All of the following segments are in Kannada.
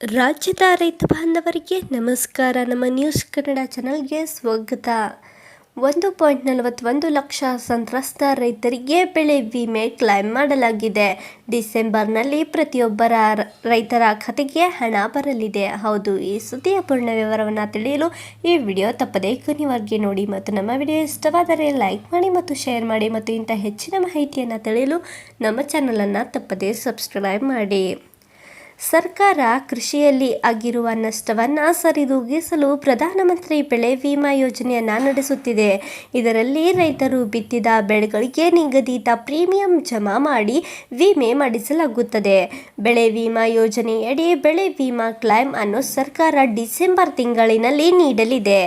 ರಾಜ್ಯದ ರೈತ ಬಾಂಧವರಿಗೆ ನಮಸ್ಕಾರ. ನಮ್ಮ ನ್ಯೂಸ್ ಕನ್ನಡ ಚಾನಲ್ಗೆ ಸ್ವಾಗತ. ಒಂದು ಪಾಯಿಂಟ್ ನಲವತ್ತೊಂದು ಲಕ್ಷ ಸಂತ್ರಸ್ತ ರೈತರಿಗೆ ಬೆಳೆ ವಿಮೆ ಕ್ಲೈಮ್ ಮಾಡಲಾಗಿದೆ. ಡಿಸೆಂಬರ್ನಲ್ಲಿ ಪ್ರತಿಯೊಬ್ಬರ ರೈತರ ಖಾತೆಗೆ ಹಣ ಬರಲಿದೆ. ಹೌದು, ಈ ಸುದ್ದಿಯ ಪೂರ್ಣ ವಿವರವನ್ನು ತಿಳಿಯಲು ಈ ವಿಡಿಯೋ ತಪ್ಪದೇ ಕೊನೆವರೆಗೆ ನೋಡಿ ಮತ್ತು ನಮ್ಮ ವಿಡಿಯೋ ಇಷ್ಟವಾದರೆ ಲೈಕ್ ಮಾಡಿ ಮತ್ತು ಶೇರ್ ಮಾಡಿ ಮತ್ತು ಇಂಥ ಹೆಚ್ಚಿನ ಮಾಹಿತಿಯನ್ನು ತಿಳಿಯಲು ನಮ್ಮ ಚಾನಲನ್ನು ತಪ್ಪದೇ ಸಬ್ಸ್ಕ್ರೈಬ್ ಮಾಡಿ. ಸರ್ಕಾರ ಕೃಷಿಯಲ್ಲಿ ಆಗಿರುವ ನಷ್ಟವನ್ನು ಸರಿದೂಗಿಸಲು ಪ್ರಧಾನಮಂತ್ರಿ ಬೆಳೆ ವಿಮಾ ಯೋಜನೆಯನ್ನು ನಡೆಸುತ್ತಿದೆ. ಇದರಲ್ಲಿ ರೈತರು ಬಿತ್ತಿದ ಬೆಳೆಗಳಿಗೆ ನಿಗದಿತ ಪ್ರೀಮಿಯಂ ಜಮಾ ಮಾಡಿ ವಿಮೆ ಮಾಡಿಸಲಾಗುತ್ತದೆ. ಬೆಳೆ ವಿಮಾ ಯೋಜನೆಯಡಿ ಬೆಳೆ ವಿಮಾ ಕ್ಲೈಮ್ ಅನ್ನು ಸರ್ಕಾರ ಡಿಸೆಂಬರ್ ತಿಂಗಳಿನಲ್ಲಿ ನೀಡಲಿದೆ.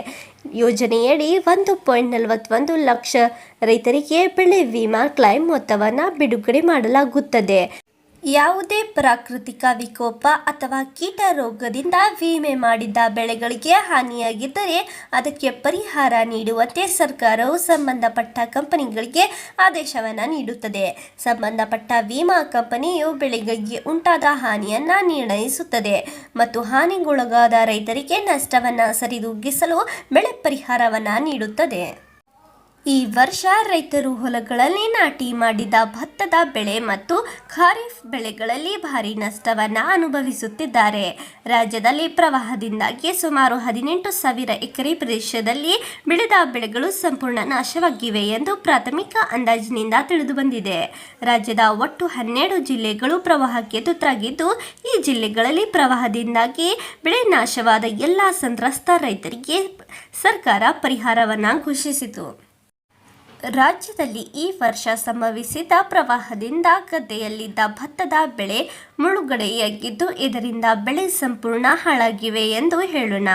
ಯೋಜನೆಯಡಿ ಒಂದು ಪಾಯಿಂಟ್ ನಲವತ್ತೊಂದು ಲಕ್ಷ ರೈತರಿಗೆ ಬೆಳೆ ವಿಮಾ ಕ್ಲೈಮ್ ಮೊತ್ತವನ್ನು ಬಿಡುಗಡೆ ಮಾಡಲಾಗುತ್ತದೆ. ಯಾವುದೇ ಪ್ರಾಕೃತಿಕ ವಿಕೋಪ ಅಥವಾ ಕೀಟ ರೋಗದಿಂದ ವಿಮೆ ಮಾಡಿದ ಬೆಳೆಗಳಿಗೆ ಹಾನಿಯಾಗಿದ್ದರೆ ಅದಕ್ಕೆ ಪರಿಹಾರ ನೀಡುವಂತೆ ಸರ್ಕಾರವು ಸಂಬಂಧಪಟ್ಟ ಕಂಪನಿಗಳಿಗೆ ಆದೇಶವನ್ನು ನೀಡುತ್ತದೆ. ಸಂಬಂಧಪಟ್ಟ ವಿಮಾ ಕಂಪನಿಯು ಬೆಳೆಗಳಿಗೆ ಉಂಟಾದ ಹಾನಿಯನ್ನು ನಿರ್ಣಯಿಸುತ್ತದೆ ಮತ್ತು ಹಾನಿಗೊಳಗಾದ ರೈತರಿಗೆ ನಷ್ಟವನ್ನು ಸರಿದೂಗಿಸಲು ಬೆಳೆ ಪರಿಹಾರವನ್ನು ನೀಡುತ್ತದೆ. ಈ ವರ್ಷ ರೈತರು ಹೊಲಗಳಲ್ಲಿ ನಾಟಿ ಮಾಡಿದ ಭತ್ತದ ಬೆಳೆ ಮತ್ತು ಖಾರಿಫ್ ಬೆಳೆಗಳಲ್ಲಿ ಭಾರಿ ನಷ್ಟವನ್ನು ಅನುಭವಿಸುತ್ತಿದ್ದಾರೆ. ರಾಜ್ಯದಲ್ಲಿ ಪ್ರವಾಹದಿಂದಾಗಿ ಸುಮಾರು ಹದಿನೆಂಟು ಸಾವಿರ ಎಕರೆ ಪ್ರದೇಶದಲ್ಲಿ ಬೆಳೆದ ಬೆಳೆಗಳು ಸಂಪೂರ್ಣ ನಾಶವಾಗಿವೆ ಎಂದು ಪ್ರಾಥಮಿಕ ಅಂದಾಜಿನಿಂದ ತಿಳಿದುಬಂದಿದೆ ರಾಜ್ಯದ ಒಟ್ಟು ಹನ್ನೆರಡು ಜಿಲ್ಲೆಗಳು ಪ್ರವಾಹಕ್ಕೆ ತುತ್ತಾಗಿದ್ದು, ಈ ಜಿಲ್ಲೆಗಳಲ್ಲಿ ಪ್ರವಾಹದಿಂದಾಗಿ ಬೆಳೆ ನಾಶವಾದ ಎಲ್ಲ ಸಂತ್ರಸ್ತ ರೈತರಿಗೆ ಸರ್ಕಾರ ಪರಿಹಾರವನ್ನು ಘೋಷಿಸಿತು. ರಾಜ್ಯದಲ್ಲಿ ಈ ವರ್ಷ ಸಂಭವಿಸಿದ ಪ್ರವಾಹದಿಂದ ಗದ್ದೆಯಲ್ಲಿದ್ದ ಭತ್ತದ ಬೆಳೆ ಮುಳುಗಡೆಯಾಗಿದ್ದು, ಇದರಿಂದ ಬೆಳೆ ಸಂಪೂರ್ಣ ಹಾಳಾಗಿವೆ ಎಂದು ಹೇಳೋಣ.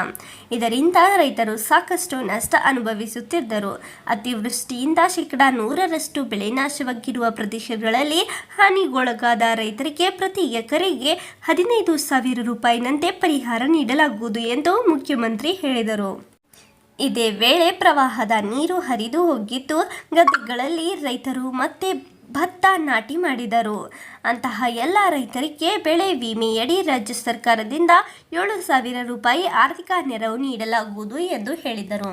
ಇದರಿಂದ ರೈತರು ಸಾಕಷ್ಟು ನಷ್ಟ ಅನುಭವಿಸುತ್ತಿದ್ದರು. ಅತಿವೃಷ್ಟಿಯಿಂದ ಶೇಕಡಾ ನೂರರಷ್ಟು ಬೆಳೆ ನಾಶವಾಗಿರುವ ಪ್ರದೇಶಗಳಲ್ಲಿ ಹಾನಿಗೊಳಗಾದ ರೈತರಿಗೆ ಪ್ರತಿ ಎಕರೆಗೆ ಹದಿನೈದು ಸಾವಿರ ರೂಪಾಯಿನಂತೆ ಪರಿಹಾರ ನೀಡಲಾಗುವುದು ಎಂದು ಮುಖ್ಯಮಂತ್ರಿ ಹೇಳಿದರು. ಇದೇ ವೇಳೆ ಪ್ರವಾಹದ ನೀರು ಹರಿದು ಹೋಗಿದ್ದು, ಗದ್ದೆಗಳಲ್ಲಿ ರೈತರು ಮತ್ತೆ ಭತ್ತ ನಾಟಿ ಮಾಡಿದರು. ಅಂತಹ ಎಲ್ಲ ರೈತರಿಗೆ ಬೆಳೆ ವಿಮೆಯಡಿ ರಾಜ್ಯ ಸರ್ಕಾರದಿಂದ ಏಳು ಸಾವಿರ ರೂಪಾಯಿ ಆರ್ಥಿಕ ನೆರವು ನೀಡಲಾಗುವುದು ಎಂದು ಹೇಳಿದರು.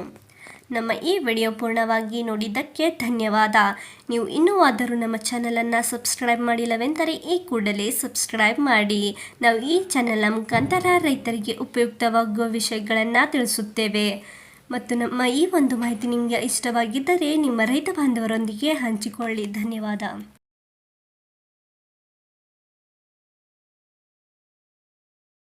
ನಮ್ಮ ಈ ವಿಡಿಯೋ ಪೂರ್ಣವಾಗಿ ನೋಡಿದ್ದಕ್ಕೆ ಧನ್ಯವಾದ. ನೀವು ಇನ್ನೂ ಆದರೂ ನಮ್ಮ ಚಾನಲನ್ನು ಸಬ್ಸ್ಕ್ರೈಬ್ ಮಾಡಿಲ್ಲವೆಂದರೆ ಈ ಕೂಡಲೇ ಸಬ್ಸ್ಕ್ರೈಬ್ ಮಾಡಿ. ನಾವು ಈ ಚಾನಲ್ನ ಮುಖಾಂತರ ರೈತರಿಗೆ ಉಪಯುಕ್ತವಾಗುವ ವಿಷಯಗಳನ್ನು ತಿಳಿಸುತ್ತೇವೆ. ಮತ್ತು ನಮ್ಮ ಈ ಒಂದು ಮಾಹಿತಿ ನಿಮಗೆ ಇಷ್ಟವಾಗಿದ್ದರೆ ನಿಮ್ಮ ರೈತ ಬಾಂಧವರೊಂದಿಗೆ ಹಂಚಿಕೊಳ್ಳಿ. ಧನ್ಯವಾದ.